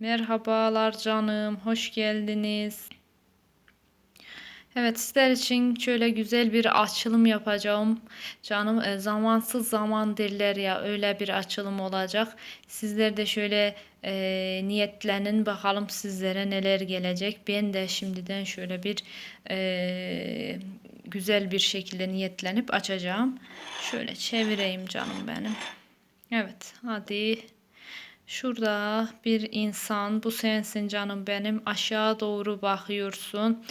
Merhabalar canım, hoş geldiniz. Evet, sizler için şöyle güzel bir açılım yapacağım. Canım e, zamansız zaman derler ya öyle bir açılım olacak. Sizler de şöyle e, niyetlenin bakalım sizlere neler gelecek. Ben de şimdiden şöyle bir e, güzel bir şekilde niyetlenip açacağım. Şöyle çevireyim canım benim. Evet, hadi. Şurada bir insan, bu sensin canım benim. Aşağı doğru bakıyorsun.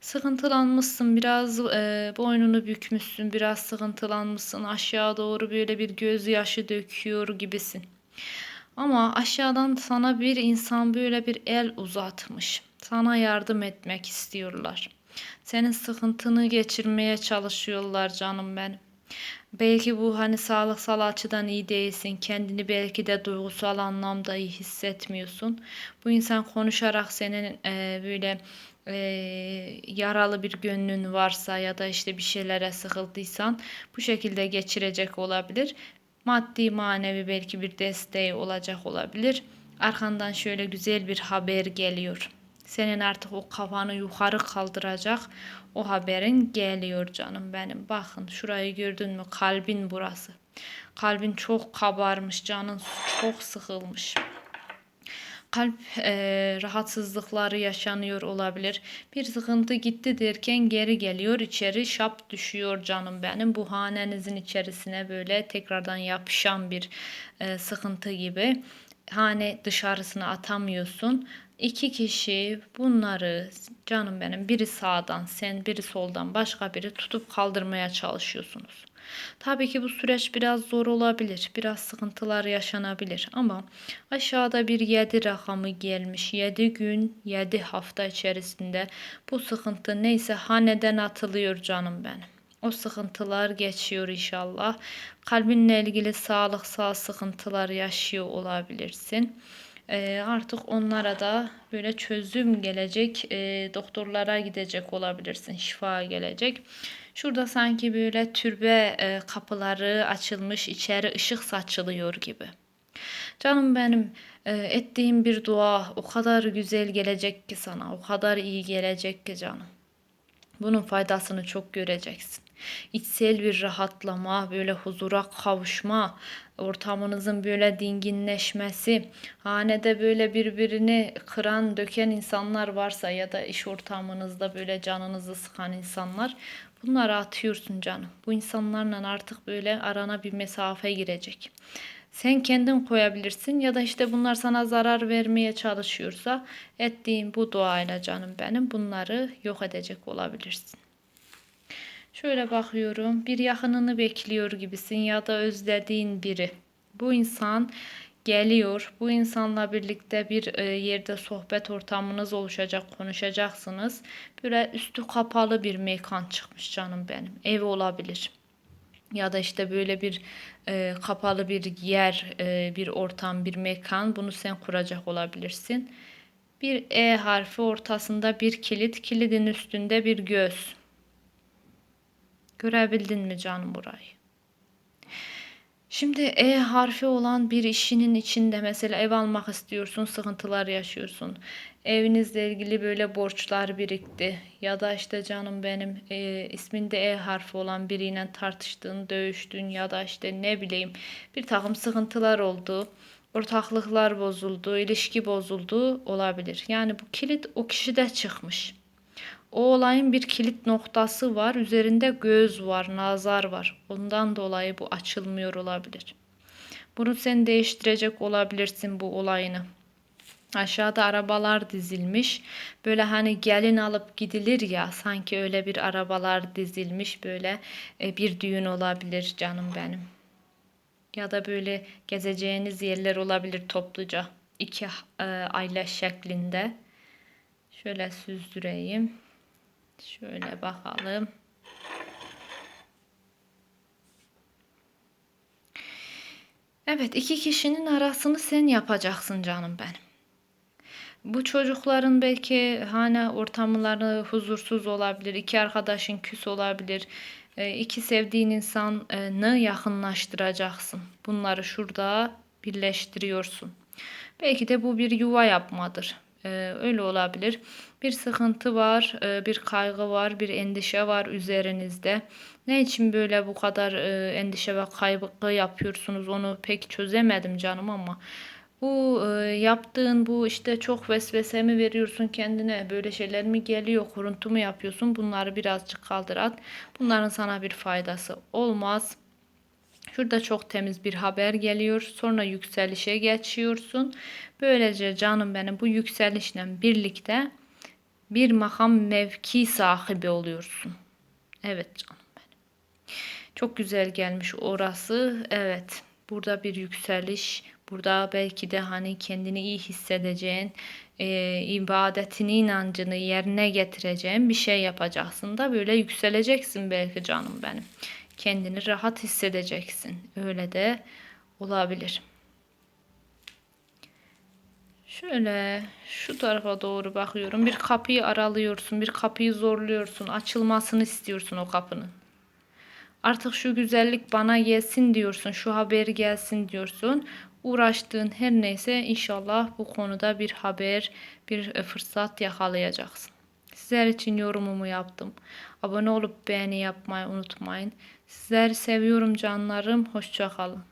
Sıkıntılanmışsın, biraz e, boynunu bükmüşsün, biraz sıkıntılanmışsın. Aşağı doğru böyle bir gözyaşı döküyor gibisin. Ama aşağıdan sana bir insan böyle bir el uzatmış. Sana yardım etmek istiyorlar. Senin sıkıntını geçirmeye çalışıyorlar canım benim. Belki bu hani sağlıksal açıdan iyi değilsin. Kendini belki de duygusal anlamda iyi hissetmiyorsun. Bu insan konuşarak senin e, böyle e, yaralı bir gönlün varsa ya da işte bir şeylere sıkıldıysan bu şekilde geçirecek olabilir. Maddi manevi belki bir desteği olacak olabilir. Arkandan şöyle güzel bir haber geliyor. Senin artık o kafanı yukarı kaldıracak o haberin geliyor canım benim. Bakın şurayı gördün mü? Kalbin burası. Kalbin çok kabarmış, canın çok sıkılmış kalp e, rahatsızlıkları yaşanıyor olabilir. Bir sıkıntı gitti derken geri geliyor içeri şap düşüyor canım benim. Bu hanenizin içerisine böyle tekrardan yapışan bir e, sıkıntı gibi. Hane dışarısına atamıyorsun. İki kişi bunları canım benim biri sağdan sen biri soldan başka biri tutup kaldırmaya çalışıyorsunuz. Tabii ki bu süreç biraz zor olabilir. Biraz sıkıntılar yaşanabilir ama aşağıda bir 7 rakamı gelmiş. 7 gün, 7 hafta içerisinde bu sıkıntı neyse haneden atılıyor canım benim. O sıkıntılar geçiyor inşallah. Kalbinle ilgili sağlıksal sıkıntılar yaşıyor olabilirsin. E, artık onlara da böyle çözüm gelecek. E, doktorlara gidecek olabilirsin. Şifa gelecek. Şurada sanki böyle türbe e, kapıları açılmış, içeri ışık saçılıyor gibi. Canım benim e, ettiğim bir dua o kadar güzel gelecek ki sana, o kadar iyi gelecek ki canım. Bunun faydasını çok göreceksin. İçsel bir rahatlama, böyle huzura kavuşma, ortamınızın böyle dinginleşmesi, hanede böyle birbirini kıran, döken insanlar varsa ya da iş ortamınızda böyle canınızı sıkan insanlar bunları atıyorsun canım. Bu insanlarla artık böyle arana bir mesafe girecek. Sen kendin koyabilirsin ya da işte bunlar sana zarar vermeye çalışıyorsa ettiğin bu duayla canım benim bunları yok edecek olabilirsin. Şöyle bakıyorum. Bir yakınını bekliyor gibisin ya da özlediğin biri. Bu insan geliyor. Bu insanla birlikte bir e, yerde sohbet ortamınız oluşacak, konuşacaksınız. Böyle üstü kapalı bir mekan çıkmış canım benim. Ev olabilir. Ya da işte böyle bir e, kapalı bir yer, e, bir ortam, bir mekan. Bunu sen kuracak olabilirsin. Bir E harfi ortasında bir kilit, kilidin üstünde bir göz. Görebildin mi canım burayı? Şimdi E harfi olan bir işinin içinde mesela ev almak istiyorsun, sıkıntılar yaşıyorsun. Evinizle ilgili böyle borçlar birikti ya da işte canım benim e, isminde E harfi olan biriyle tartıştın, dövüştün ya da işte ne bileyim bir takım sıkıntılar oldu. Ortaklıklar bozuldu, ilişki bozuldu olabilir. Yani bu kilit o kişide çıkmış. O olayın bir kilit noktası var. Üzerinde göz var, nazar var. Ondan dolayı bu açılmıyor olabilir. Bunu sen değiştirecek olabilirsin bu olayını. Aşağıda arabalar dizilmiş. Böyle hani gelin alıp gidilir ya sanki öyle bir arabalar dizilmiş böyle e, bir düğün olabilir canım benim. Ya da böyle gezeceğiniz yerler olabilir topluca. iki e, aile şeklinde. Şöyle süzdüreyim. Şöyle bakalım. Evet iki kişinin arasını sen yapacaksın canım benim. Bu çocukların belki hani ortamları huzursuz olabilir. iki arkadaşın küs olabilir. E, iki sevdiğin insanı yakınlaştıracaksın. Bunları şurada birleştiriyorsun. Belki de bu bir yuva yapmadır. Ee, öyle olabilir. Bir sıkıntı var, e, bir kaygı var, bir endişe var üzerinizde. Ne için böyle bu kadar e, endişe ve kaygı yapıyorsunuz onu pek çözemedim canım ama bu e, yaptığın bu işte çok vesvese mi veriyorsun kendine böyle şeyler mi geliyor kuruntu mu yapıyorsun bunları birazcık kaldır at. Bunların sana bir faydası olmaz. Şurada çok temiz bir haber geliyor. Sonra yükselişe geçiyorsun. Böylece canım benim bu yükselişle birlikte bir makam mevki sahibi oluyorsun. Evet canım benim. Çok güzel gelmiş orası. Evet. Burada bir yükseliş. Burada belki de hani kendini iyi hissedeceğin, e, ibadetini, inancını yerine getireceğin bir şey yapacaksın da böyle yükseleceksin belki canım benim kendini rahat hissedeceksin. Öyle de olabilir. Şöyle şu tarafa doğru bakıyorum. Bir kapıyı aralıyorsun, bir kapıyı zorluyorsun, açılmasını istiyorsun o kapının. Artık şu güzellik bana gelsin diyorsun, şu haber gelsin diyorsun. Uğraştığın her neyse inşallah bu konuda bir haber, bir fırsat yakalayacaksın. Sizler için yorumumu yaptım. Abone olup beğeni yapmayı unutmayın. Sizleri seviyorum canlarım. Hoşçakalın.